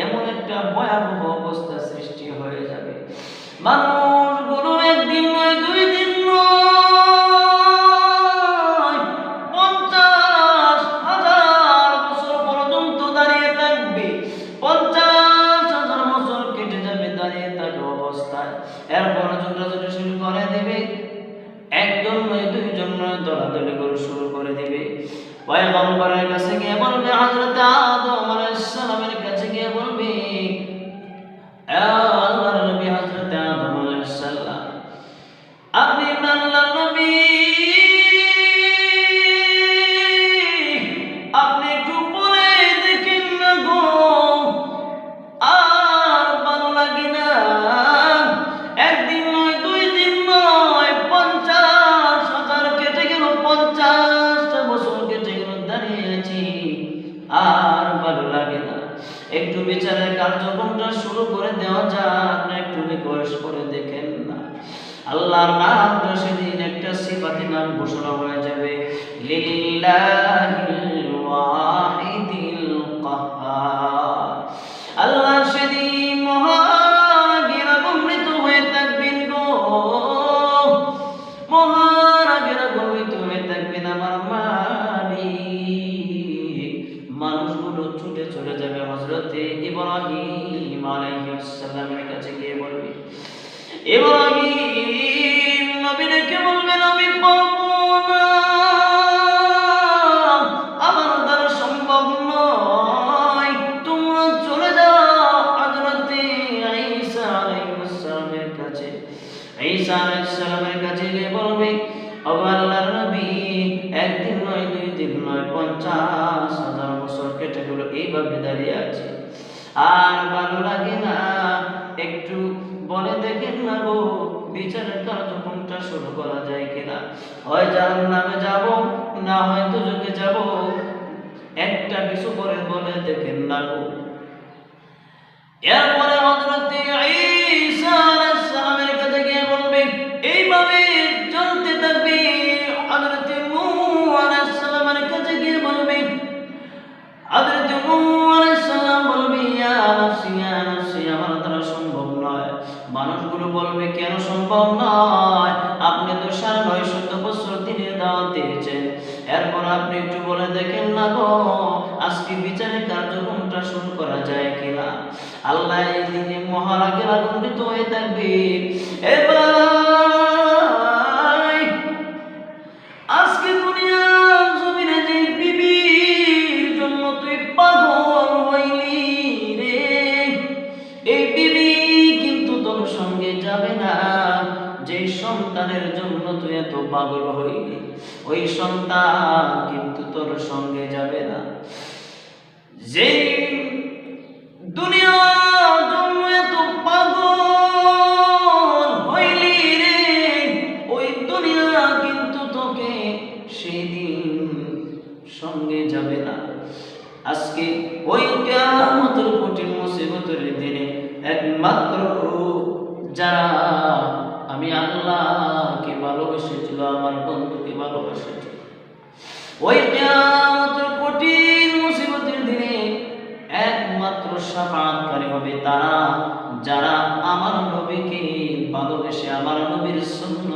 এমন একটা ভয়াবহ অবস্থা সৃষ্টি হয়ে যাবে। মানুষগুলো একদিন নয়, দুই দিন বছর কেটে যাবে, দাঁড়িয়ে অবস্থায়। শুরু করে দেবে। একজন দলাদলি করে শুরু করে দেবে। কাছে গিয়ে বলবে হাজরত আদম বিচারের কার্যক্রমটা শুরু করে দেওয়া যায়, আপনি একটু রিকোয়েস্ট করে দেখেন না। আল্লাহর নামটা সেদিন একটা সিফাতি নাম ঘোষণা হয়ে যাবে। লিল্লাহিল সালামের কাছে গিয়ে বলবে বলবেন একদিন নয়, দুই দিন নয়, পঞ্চাশ হাজার বছর দাঁড়িয়ে আছে। আর ভালো লাগে না শুরু করা যায় কিনা? হয় জাহান নামে যাব, না হয় দুজকে যাব? একটা কিছু করে বলে দেখেন না গো। এরপরে হযরতে এইভাবে চলতে থাকবে? কাছে গিয়ে বলবে আমার দ্বারা সম্ভব মানুষগুলো বলবে, কেন সম্ভব নয়? আপনি তো নয় শত বছর এরপর আপনি একটু বলে দেখেন না গো, আজকে বিচারের কার্যক্রমটা শুরু করা যায় কিনা? আল্লাহ দিনে মহারাগের আগুনিত হয়ে থাকবে। সন্তানের জন্য তুই এত পাগল হইলি? ওই সন্তান কিন্তু তোর সঙ্গে যাবে না। যে দুনিয়া কিন্তু তোকে সঙ্গে যাবে না। আজকে ওই দিনে একমাত্র যারা ওই কিয়ামতের কঠিন মুসিবতের দিনে একমাত্র শাফাআতকারী হবে তারা, যারা আমার নবীকে ভালোবেসে, আমার নবীর পড়েছিল